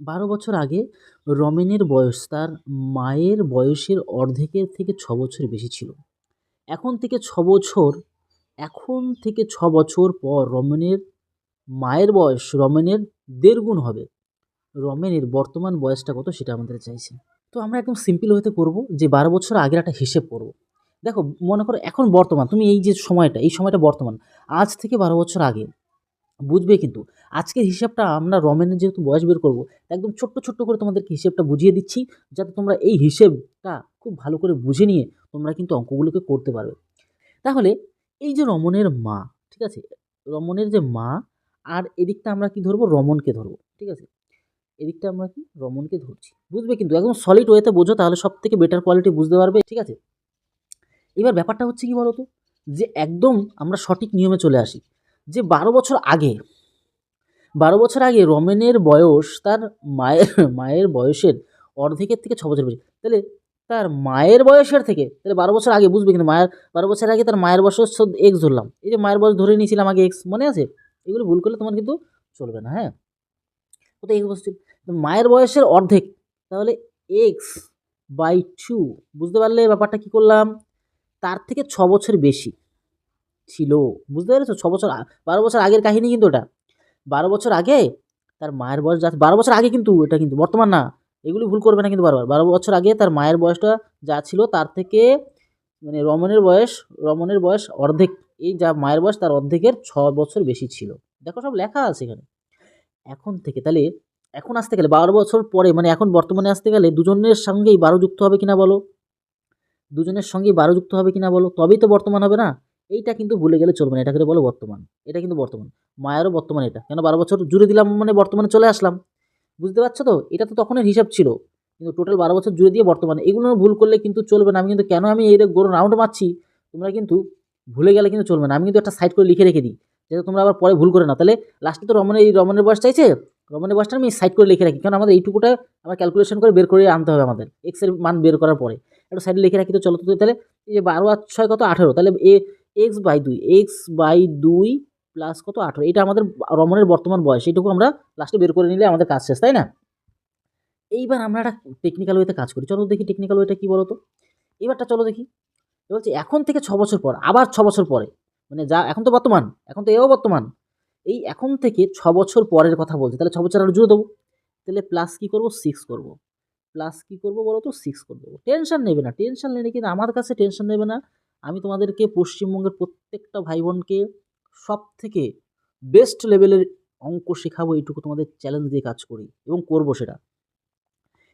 বারো বছর আগে রমেনের বয়স তার মায়ের বয়সের অর্ধেকের থেকে ছ বছর বেশি ছিল। এখন থেকে ছ বছর, এখন থেকে ছ বছর পর রমেনের মায়ের বয়স, রমেনের দেড় গুণ হবে। রমেনের বর্তমান বয়সটা কত সেটা আমাদের চাইছে। তো আমরা একদম সিম্পল ওয়েতে করব যে বারো বছর আগের একটা হিসেব করব। দেখো, মনে করো এখন বর্তমান, তুমি এই যে সময়টা, এই সময়টা বর্তমান, আজ থেকে বারো বছর আগে বুঝবে কিন্তু। আজকের হিসাবটা আমরা রমেনের যেহেতু বয়স বের করব একদম ছোট্ট ছোট্ট করে তোমাদেরকে হিসেবটা বুঝিয়ে দিচ্ছি, যাতে তোমরা এই হিসেবটা খুব ভালো করে বুঝে নিয়ে তোমরা কিন্তু অঙ্কগুলোকে করতে পারবে। তাহলে এই যে রমনের মা, ঠিক আছে? রমনের যে মা, আর এদিকটা আমরা কি ধরবো? রমনকে ধরবো, ঠিক আছে? এদিকটা আমরা কি? রমনকে ধরছি। বুঝবে কিন্তু? একদম সলিড ওয়েতে বোঝো, তাহলে সব থেকে বেটার কোয়ালিটি বুঝতে পারবে, ঠিক আছে? এবার ব্যাপারটা হচ্ছে কি বলতো? যে একদম আমরা সঠিক নিয়মে চলে আসি। যে বারো বছর আগে, বারো বছর আগে রমেনের বয়স তার মায়ের মায়ের বয়সের অর্ধেকের থেকে ছ বছর বেশি। তাহলে তার মায়ের বয়সের থেকে, তাহলে বারো বছর আগে বুঝবে কিন্তু মায়ের, বারো বছর আগে তার মায়ের বয়স এক্স ধরলাম। এই যে মায়ের বয়স ধরে নিয়েছিলাম আগে এক্স মনে আছে? এগুলো ভুল করলে তোমার কিন্তু চলবে না হ্যাঁ? কোথায় এক্স বসছিল মায়ের বয়সের অর্ধেক, তাহলে এক্স বাই টু বুঝতে পারলে ব্যাপারটা কী করলাম? তার থেকে ছ বছর বেশি। ছিল। বুঝতে পেরেছ? ছ বছর বারো বছর আগের কাহিনী কিন্তু ওটা। বারো বছর আগে তার মায়ের বয়স যা, বারো বছর আগে কিন্তু এটা কিন্তু, বর্তমান না। এগুলি ভুল করবে না কিন্তু বারবার। বারো বছর আগে তার মায়ের বয়সটা যা ছিল তার থেকে মানে রমনের বয়স, রমণের বয়স অর্ধেক। এই যা মায়ের বয়স তার অর্ধেকের ছ বছর বেশি ছিল। দেখো সব লেখা আছে এখানে। এখন থেকে তাহলে, এখন আসতে গেলে, বারো বছর পরে মানে এখন বর্তমানে আসতে গেলে দুজনের সঙ্গেই বারো যুক্ত হবে কিনা বলো? দুজনের সঙ্গেই বারো যুক্ত হবে কিনা বলো? তবেই তো বর্তমান হবে না। এইটা কিন্তু ভুলে গেলে চলবে না এটা করে বলো বর্তমান, এটা কিন্তু বর্তমান, মায়েরও বর্তমান এটা, কেন বারো বছর জুড়ে দিলাম মানে বর্তমানে চলে আসলাম, বুঝতে পারছ তো? এটা তো তখনের হিসাব ছিল, কিন্তু টোটাল বারো বছর জুড়ে দিয়ে বর্তমানে, এগুলো ভুল করলে কিন্তু চলবে না, আমি কিন্তু কেন আমি এই গরু রাউন্ড মারছি? তোমরা কিন্তু ভুলে গেলে কিন্তু চলবে না, আমি কিন্তু একটা সাইড করে লিখে রেখে দিই যাতে তোমরা আবার পরে ভুল করে না তাহলে লাস্টে তো রমনের এই রমনের বয়স চাইছে? রমনের বয়সটা আমি সাইড করে লিখে রাখি কারণ আমাদের এইটুকুটা আমার ক্যালকুলেশন করে বের করে আনতে হবে আমাদের এক্সের মান বের করার পরে, একটু সাইডে লিখে রাখি তো চলো তো তাহলে, এই যে বারো আর ছয় কত? আঠেরো, তাহলে এ এক্স বাই দুই এক্স বাই দুই প্লাস কত? আঠেরো। এটা আমাদের রমনের বর্তমান বয়স এইটুকু আমরা লাস্টে বের করে নিলে আমাদের কাজ শেষ, তাই না? এইবার আমরা একটা টেকনিক্যাল ওয়েতে কাজ করি। চলো দেখি টেকনিক্যাল ওয়েটা কী বলো তো এবারটা চলো দেখি। বলছে, এখন থেকে ছ বছর পর, আবার ছ বছর পরে। মানে যা, এখন তো বর্তমান, এখন তো এও বর্তমান। এই এখন থেকে ছ বছর পরের কথা বলছে। তাহলে ছ বছর আরও জুড়ে দেবো। তাহলে প্লাস কী করব? সিক্স করব। প্লাস কী করব বলো তো সিক্স করে দেবো। টেনশন নেবে না। টেনশন নেবে কিন্তু আমার কাছে টেনশন নেবে না। আমি তোমাদেরকে পশ্চিমবঙ্গের প্রত্যেকটা ভাই বোনকে সব থেকে বেস্ট লেভেলের অঙ্ক শেখাবো, এইটুকু তোমাদের চ্যালেঞ্জ দিয়ে কাজ করি এবং করব সেটা।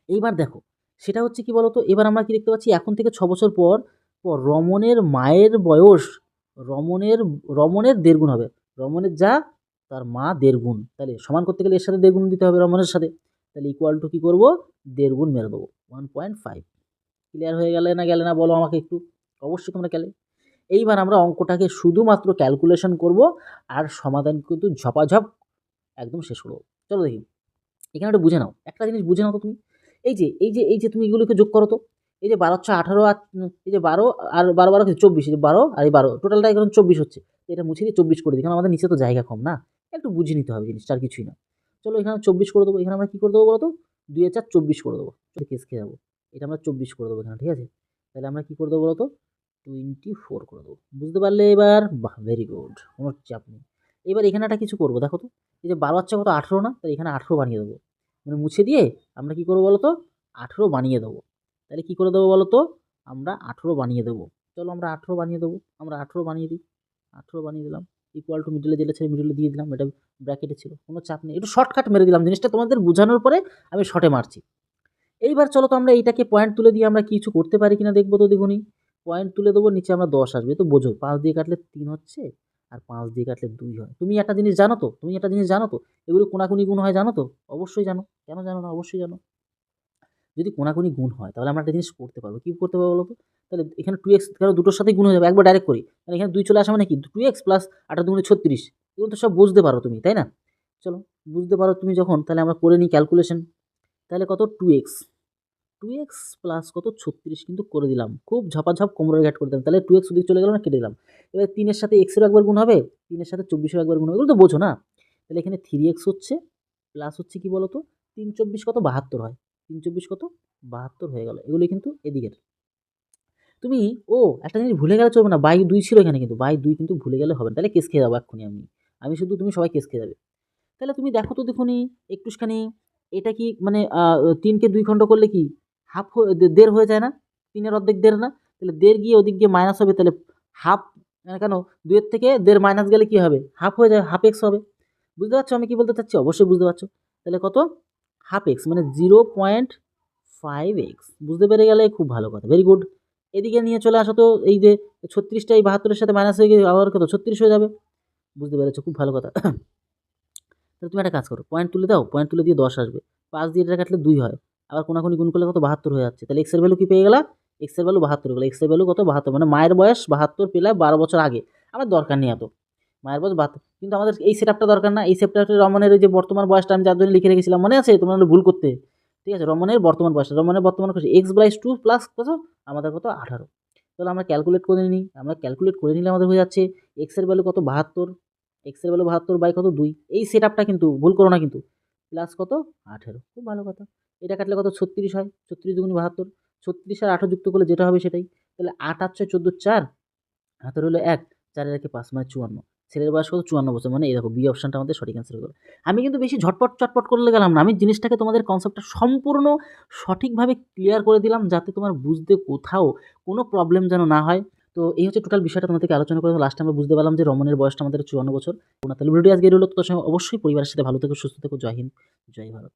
এইবার দেখো, সেটা হচ্ছে কি বলতো? এবার আমরা কি দেখতে পাচ্ছি? এখন থেকে ছ বছর পর পর রমণের মায়ের বয়স, রমণের রমণের দেড়গুণ হবে। রমণের যা, তার মা দেড়গুণ তাহলে সমান করতে গেলে এর সাথে দেড়গুণ দিতে হবে রমণের সাথে। তাহলে ইকুয়াল টু কী করব? দেড়গুণ মেরে দেবো। ওয়ান পয়েন্ট ফাইভ ক্লিয়ার হয়ে গেলে না গেলে না? বলো আমাকে একটু। অবশ্যই তোমরা গেলে এইবার আমরা অঙ্কটাকে শুধুমাত্র ক্যালকুলেশন করব আর সমাধান কিন্তু ঝপাঝপ একদম শেষ করব। চলো দেখি। এখানে একটু বুঝে নাও। একটা জিনিস বুঝে নাও তো তুমি। এই যে এই যে এই যে তুমি এগুলোকে যোগ করো তো। এই যে বারো ছয় আঠারো আর, এই যে বারো আর বারো বারো চব্বিশ। এই যে বারো আর এই বারো। টোটালটা এখন চব্বিশ হচ্ছে। এটা মুছে দিয়ে চব্বিশ করে দিই। কারণ আমাদের নিচে তো জায়গা কম না। একটু বুঝে নিতে হবে জিনিসটা, আর কিছুই না। চলো এখানে চব্বিশ করে দেবো। এখানে আমরা কী করে দেবো বলো তো দুই চার চব্বিশ করে দেবো। চলো কেস খেয়ে যাব। এটা আমরা চব্বিশ করে দেবো এখানে, ঠিক আছে? তাহলে আমরা কী করে দেবো বলো তো টোয়েন্টি ফোর করে দেবো। বুঝতে পারলে এবার, বাহ ভেরি গুড কোনো চাপ নেই। এবার এখানে একটা কিছু করব, দেখো তো। এই যে বারো হচ্ছে কত? আঠেরো না? তাহলে এখানে আঠেরো বানিয়ে দেবো। মানে মুছে দিয়ে আমরা কী করব বলো তো আঠেরো বানিয়ে দেবো। তাহলে কী করে দেবো বলো তো আমরা আঠেরো বানিয়ে দেবো। চলো আমরা আঠেরো বানিয়ে দেবো। আমরা আঠেরো বানিয়ে দিই। আঠেরো বানিয়ে দিলাম। ইকুয়াল টু মিডলে যেটা ছিল মিডলে দিয়ে দিলাম। এটা ব্র্যাকেটে ছিল। কোনো চাপ নেই। একটু শর্টকাট মেরে দিলাম জিনিসটা। তোমাদের বোঝানোর পরে আমি শর্টে মারছি। এইবার চলো তো আমরা এইটাকে পয়েন্ট তুলে দিয়ে আমরা কিছু করতে পারি কিনা দেখব তো দেখুনি পয়েন্ট তুলে দেবো, নিচে আমরা দশ আসবে। তো বোঝো, পাঁচ দিয়ে কাটলে তিন হচ্ছে আর পাঁচ দিয়ে কাটলে দুই হয়। তুমি একটা জিনিস জানো তো? তুমি একটা জিনিস জানো তো? এগুলো কোনাকুনি গুণ হয় জানো তো? অবশ্যই জানো। কেন জানো না? অবশ্যই জানো। যদি কোনাকুনি গুণ হয়, তাহলে আমরা একটা জিনিস করতে পারব। কী করতে পারব বলো তো? তাহলে এখানে টু এক্স কারণ দুটোর সাথেই গুণ হয়ে যাবে? একবার ডাইরেক্ট করি। তাহলে এখানে দুই চলে আসা মানে কি? টু এক্স প্লাস আটা দুগুণে ছত্রিশ। এগুলো তো সব বুঝতে পারো তুমি, তাই না? চলো, বুঝতে পারো তুমি যখন, তাহলে আমরা করে নিই ক্যালকুলেশন তাহলে কত? Two x two x plus কত? ছত্রিশ, কিন্তু করে দিলাম। খুব ঝপাঝপ কোমরের ঘাট করে দিলাম। তাহলে টু এক্স ওদিকে চলে গেল না, কেটে দিলাম। এবার তিনের সাথে এক্সেরও একবার গুণ হবে, তিনের সাথে চব্বিশের একবার গুণ হবে। এগুলো তো বোঝো না। তাহলে এখানে থ্রি এক্স হচ্ছে প্লাস হচ্ছে কি বলো তো তিন চব্বিশ কত? বাহাত্তর হয়। তিন চব্বিশ কত? বাহাত্তর হয়ে গেল। এগুলি কিন্তু এদিকের। তুমি, ও, একটা জিনিস ভুলে গেলে চলবে না। বাই দুই ছিল এখানে কিন্তু। বাই দুই কিন্তু ভুলে গেলে হবে না। তাহলে কেস খেয়ে যাব এক্ষুনি আমি। আমি শুধু তুমি সবাই কেস খেয়ে যাবে। তাহলে তুমি দেখো তো দেখুনি, একটুখানি, এটা কি মানে তিনকে দুই খণ্ড করলে কি? হাফ দেড় হয়ে যায় না, তিনের অর্ধেক দেড় না, তাহলে দেড় গিয়ে ওদিক গিয়ে মাইনাস হবে, তাহলে হাফ মানে কেন, দুইয়ের থেকে দেড় মাইনাস গেলে কী হবে? হাফ হয়ে যায় হাফ এক্স হবে। বুঝতে পারছ আমি কি বলতে চাচ্ছি? অবশ্যই বুঝতে পারছ। তাহলে কত? হাফ এক্স মানে জিরো পয়েন্ট ফাইভ এক্স বুঝতে পেরে গেলে খুব ভালো কথা ভেরি গুড এদিকে নিয়ে চলে আসো তো, এই যে ছত্রিশটা এই বাহাত্তরের সাথে মাইনাস হয়ে গিয়ে আবার কত? ছত্রিশ হয়ে যাবে। বুঝতে পেরেছ, খুব ভালো কথা। তাহলে তুমি একটা কাজ করো পয়েন্ট তুলে দাও পয়েন্ট তুলে দিয়ে দশ আসবে। পাঁচ দিয়ে এটা কাটলে দুই হয়। আবার কোনাকুনি গুণ করলে কত? বাহাত্তর হয়ে যাচ্ছে। তাহলে এক্সের ভ্যালু কি পেয়ে গেলা? এক্সের ভ্যালু বাহাত্তর গেলো। এক্সের ভ্যালু কত? বাহাত্তর। মানে মায়ের বয়স বাহাত্তর পেলে বারো বছর আগে। আমার দরকার নেই এত। মায়ের বয়স বাহাত্তর। কিন্তু আমাদের এই সেটআপটা দরকার না। এই সেটআপটা রমনের যে বর্তমান বয়সটা আমি যার জন্য লিখে রেখেছিলাম, মনে আছে? তোমরা ভুল করতে। ঠিক আছে? রমনের বর্তমান বয়স রমনের বর্তমান বয়স এক্স বাইস টু প্লাস কত? আমাদের কত? আঠারো। তাহলে আমরা ক্যালকুলেট করে নিই। আমরা ক্যালকুলেট করে নিলে আমাদের হয়ে যাচ্ছে এক্সের ভ্যালু কত? বাহাত্তর। এক্সের ভ্যালু বাহাত্তর বাই কত? দুই। এই সেট আপটা কিন্তু ভুল করো না কিন্তু। প্লাস কত? আঠেরো। খুব ভালো কথা। এটা কাটলে কত? ছত্রিশ হয়। ছত্রিশ দুগুনি বাহাত্তর। ছত্রিশ আর আঠেরো যুক্ত করলে যেটা হবে সেটাই। তাহলে আট আট ছয় চোদ্দ চার। হাতের হলো এক। চারের একে পাঁচ মানে চুয়ান্ন। ছেলের বয়স কত? চুয়ান্ন বছর। মানে এই দেখো, বি অপশানটা আমাদের সঠিক অ্যান্সার হয়ে গেলো আমি কিন্তু বেশি ঝটপট চটপট করলে গেলাম না। আমি জিনিসটাকে তোমাদের কনসেপ্টটা সম্পূর্ণ সঠিকভাবে ক্লিয়ার করে দিলাম যাতে তোমার বুঝতে কোথাও কোনো প্রবলেম যেন না হয়। তো এই হচ্ছে টোটাল বিষয়টা তোমাদের থেকে আলোচনা করে লাস্ট আমরা বুঝতে পারলাম যে রমনের বয়সটা আমাদের চুয়ান্ন বছর। তাহলে ভিডিওটি আজকে রইল। তোর সঙ্গে অবশ্যই পরিবারের সাথে ভালো থেকো, সুস্থ থেকো। জয় হিন্দ। জয় ভারত।